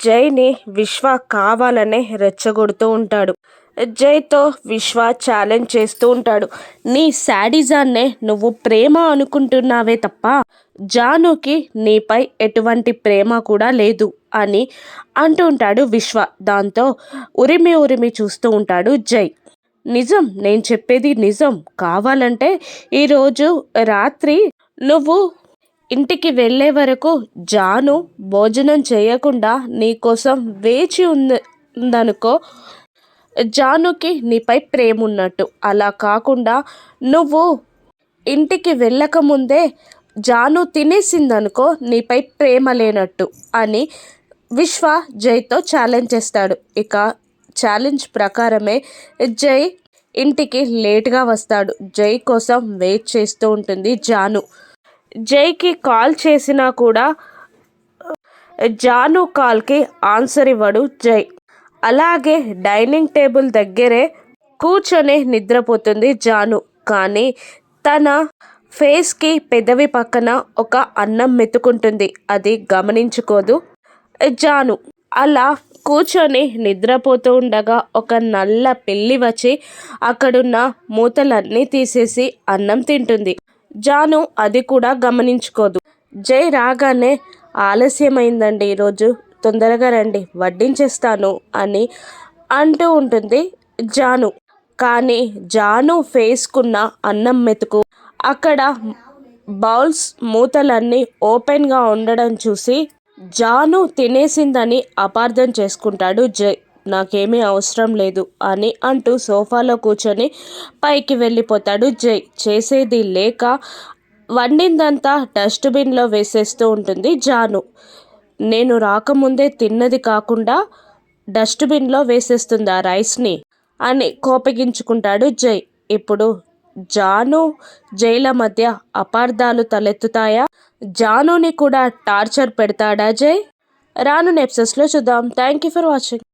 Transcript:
జైని విశ్వ కావాలనే రెచ్చగొడుతూ ఉంటాడు. జైతో విశ్వ ఛాలెంజ్ చేస్తూ ఉంటాడు. నీ శాడిజాన్నే నువ్వు ప్రేమ అనుకుంటున్నావే తప్ప జానుకి నీపై ఎటువంటి ప్రేమ కూడా లేదు అని అంటూ ఉంటాడు విశ్వ. దాంతో ఉరిమి ఉరిమి చూస్తూ ఉంటాడు జై. నిజం నేను చెప్పేది నిజం. కావాలంటే ఈరోజు రాత్రి నువ్వు ఇంటికి వెళ్ళే వరకు జాను భోజనం చేయకుండా నీకోసం వేచి ఉంది ఉందనుకో జానుకి నీపై ప్రేమ ఉన్నట్టు అలా కాకుండా నువ్వు ఇంటికి వెళ్ళకముందే జాను తినేసిందనుకో నీపై ప్రేమ లేనట్టు అని విశ్వ జైతో ఛాలెంజ్ చేస్తాడు. ఇక ఛాలెంజ్ ప్రకారమే జై ఇంటికి లేట్గా వస్తాడు. జై కోసం వెయిట్ చేస్తూ ఉంటుంది జాను. జైకి కాల్ చేసినా కూడా జాను కాల్కి ఆన్సర్ ఇవ్వడు జై. అలాగే డైనింగ్ టేబుల్ దగ్గరే కూర్చొని నిద్రపోతుంది జాను. కానీ తన ఫేస్కి పెదవి పక్కన ఒక అన్నం మెతుకుంటుంది. అది గమనించుకోదు జాను. అలా కూర్చొని నిద్రపోతూ ఉండగా ఒక నల్ల పిల్లి వచ్చి అక్కడున్న మూతలన్నీ తీసేసి అన్నం తింటుంది. జాను అది కూడా గమనించుకోదు. జై రాగానే ఆలస్యమైందండి ఈరోజు. తొందరగా రండి. వడ్డించేస్తాను అని అంటూ ఉంటుంది జాను. కానీ జాను ఫేస్కున్న అన్నం మెతుకు అక్కడ బౌల్స్ మూతలన్నీ ఓపెన్గా ఉండడం చూసి జాను తినేసిందని అపార్థం చేసుకుంటాడు జై. నాకేమీ అవసరం లేదు అని అంటూ సోఫాలో కూర్చొని పైకి వెళ్ళిపోతాడు జై. చేసేది లేక వండిందంతా డస్ట్బిన్లో వేసేస్తూ ఉంటుంది జాను. నేను రాకముందే తిన్నది కాకుండా డస్ట్బిన్లో వేసేస్తుంది ఆ రైస్ని అని కోపగించుకుంటాడు జై. ఇప్పుడు జాను జైల మధ్య అపార్థాలు తలెత్తుతాయా? జానుని కూడా టార్చర్ పెడతాడా జై? రాను నెప్సెస్లో చూద్దాం. Thank you for watching.